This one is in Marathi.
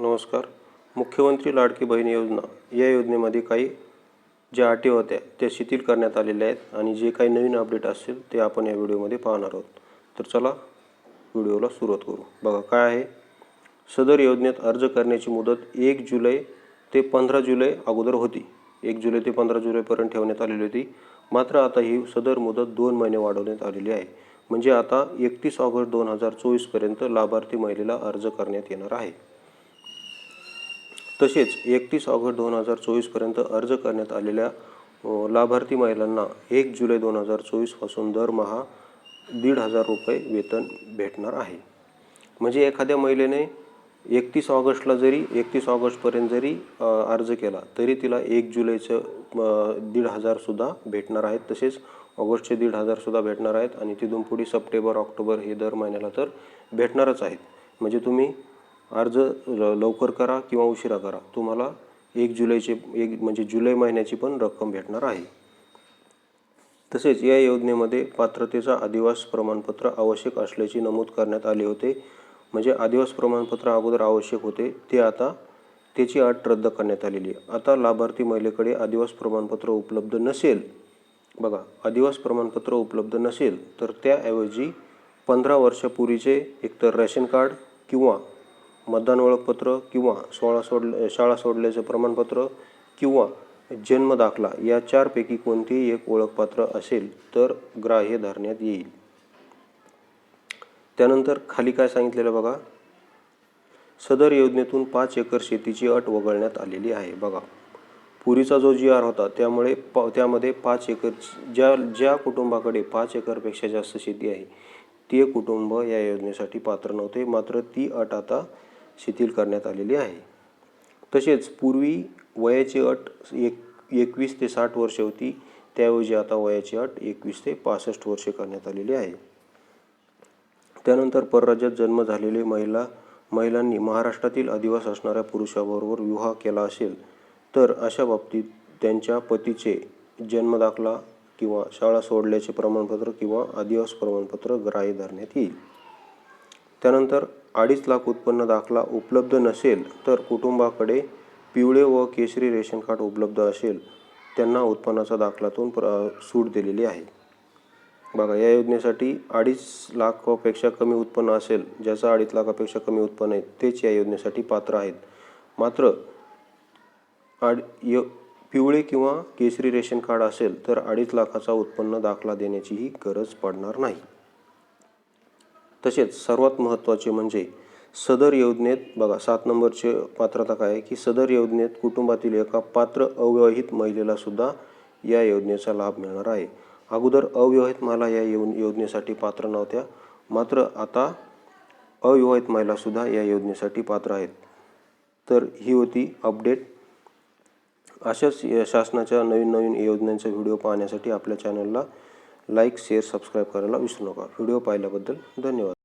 नमस्कार. मुख्यमंत्री लाडकी बहीण योजना. या योजनेमध्ये काही ज्या अटी होत्या त्या शिथिल करण्यात आलेल्या आहेत आणि जे काही नवीन अपडेट असतील ते आपण या व्हिडिओमध्ये पाहणार आहोत. तर चला व्हिडिओला सुरुवात करू. बघा काय आहे? सदर योजनेत अर्ज करण्याची मुदत एक जुलै ते पंधरा जुलै अगोदर होती. एक जुलै ते पंधरा जुलैपर्यंत ठेवण्यात आलेली होती. मात्र आता ही सदर मुदत दोन महिने वाढवण्यात आलेली आहे. म्हणजे आता एकतीस ऑगस्ट दोन हजार चोवीसपर्यंत लाभार्थी महिलेला अर्ज करण्यात येणार आहे. तसेच एकतीस ऑगस्ट दोन हजार चोवीसपर्यंत अर्ज करण्यात आलेल्या लाभार्थी महिलांना एक जुलै दोन हजार चोवीसपासून दरमहा दीड हजार रुपये वेतन भेटणार आहे. म्हणजे एखाद्या महिलेने एकतीस ऑगस्टला जरी एकतीस ऑगस्टपर्यंत जरी अर्ज केला तरी तिला एक जुलैचं दीड हजारसुद्धा भेटणार आहेत. तसेच ऑगस्टचे दीड हजारसुद्धा भेटणार आहेत आणि तिथून पुढे सप्टेंबर ऑक्टोबर हे दर महिन्याला तर भेटणारच आहेत. म्हणजे तुम्ही अर्ज ल- लवकर करा किंवा उशिरा करा. तुम्हाला एक जुलैचे एक म्हणजे जुलै महिन्याची पण रक्कम भेटणार आहे. तसेच या योजनेमध्ये पात्रतेचा आदिवास प्रमाणपत्र आवश्यक असल्याचे नमूद करण्यात आले होते. म्हणजे आदिवास प्रमाणपत्र अगोदर आवश्यक होते. ते आता त्याची अट रद्द करण्यात आलेली आहे. आता लाभार्थी महिलेकडे आदिवास प्रमाणपत्र उपलब्ध नसेल बघा आदिवास प्रमाणपत्र उपलब्ध नसेल तर त्याऐवजी पंधरा वर्षापूर्वीचे एकतर रेशन कार्ड किंवा मतदान ओळखपत्र किंवा सोळा सोडले शाळा सोडल्याचं प्रमाणपत्र किंवा जन्म दाखला या चारपैकी कोणतेही एक ओळखपत्र असेल तर ग्राह्य धरण्यात येईल. त्यानंतर खाली काय सांगितलेलं बघा. सदर योजनेतून पाच एकर शेतीची अट वगळण्यात आलेली आहे. बघा. पूर्वीचा जो जी आर होता त्यामुळे प त्यामध्ये पाच एकर ज्या ज्या कुटुंबाकडे पाच एकरपेक्षा जास्त शेती आहे ते कुटुंब या योजनेसाठी पात्र नव्हते. मात्र ती अट आता शिथिल करण्यात आलेली आहे. तसेच पूर्वी वयाची अट एक एकवीस ते साठ वर्ष होती. त्याऐवजी आता वयाची अट एकवीस ते पासष्ट वर्षे करण्यात आलेली आहे. त्यानंतर परराज्यात जन्म झालेले महिला महिलांनी महाराष्ट्रातील अधिवास असणाऱ्या पुरुषाबरोबर विवाह केला असेल तर अशा बाबतीत त्यांच्या पतीचे जन्मदाखला किंवा शाळा सोडल्याचे प्रमाणपत्र किंवा आदिवास प्रमाणपत्र ग्राह्य धरण्यात येईल. त्यानंतर अडीच लाख उत्पन्न दाखला उपलब्ध नसेल तर कुटुंबाकडे पिवळे व केशरी रेशन कार्ड उपलब्ध असेल त्यांना उत्पन्नाचा दाखलातून प्र सूट दिलेली आहे. बघा या योजनेसाठी अडीच लाखापेक्षा कमी उत्पन्न असेल ज्याचं अडीच लाखापेक्षा कमी उत्पन्न आहे तेच या योजनेसाठी पात्र आहेत. मात्र आड य पिवळे किंवा केसरी रेशन कार्ड असेल तर अडीच लाखाचा उत्पन्न दाखला देण्याचीही गरज पडणार नाही. तसेच सर्वात महत्त्वाचे म्हणजे सदर योजनेत बघा सात नंबरचे पात्रता काय आहे की सदर योजनेत कुटुंबातील एका पात्र अविवाहित महिलेला सुद्धा या योजनेचा लाभ मिळणार आहे. अगोदर अविवाहित महिला या योजनेसाठी पात्र नव्हत्या मात्र आता अविवाहित महिलासुद्धा या योजनेसाठी पात्र आहेत. तर ही होती अपडेट. अशाच या शासनाच्या नवीन नवीन योजनांचा व्हिडिओ पाहण्यासाठी आपल्या चॅनलला लाईक शेअर सबस्क्राईब करायला विसरू नका. व्हिडिओ पाहिल्याबद्दल धन्यवाद.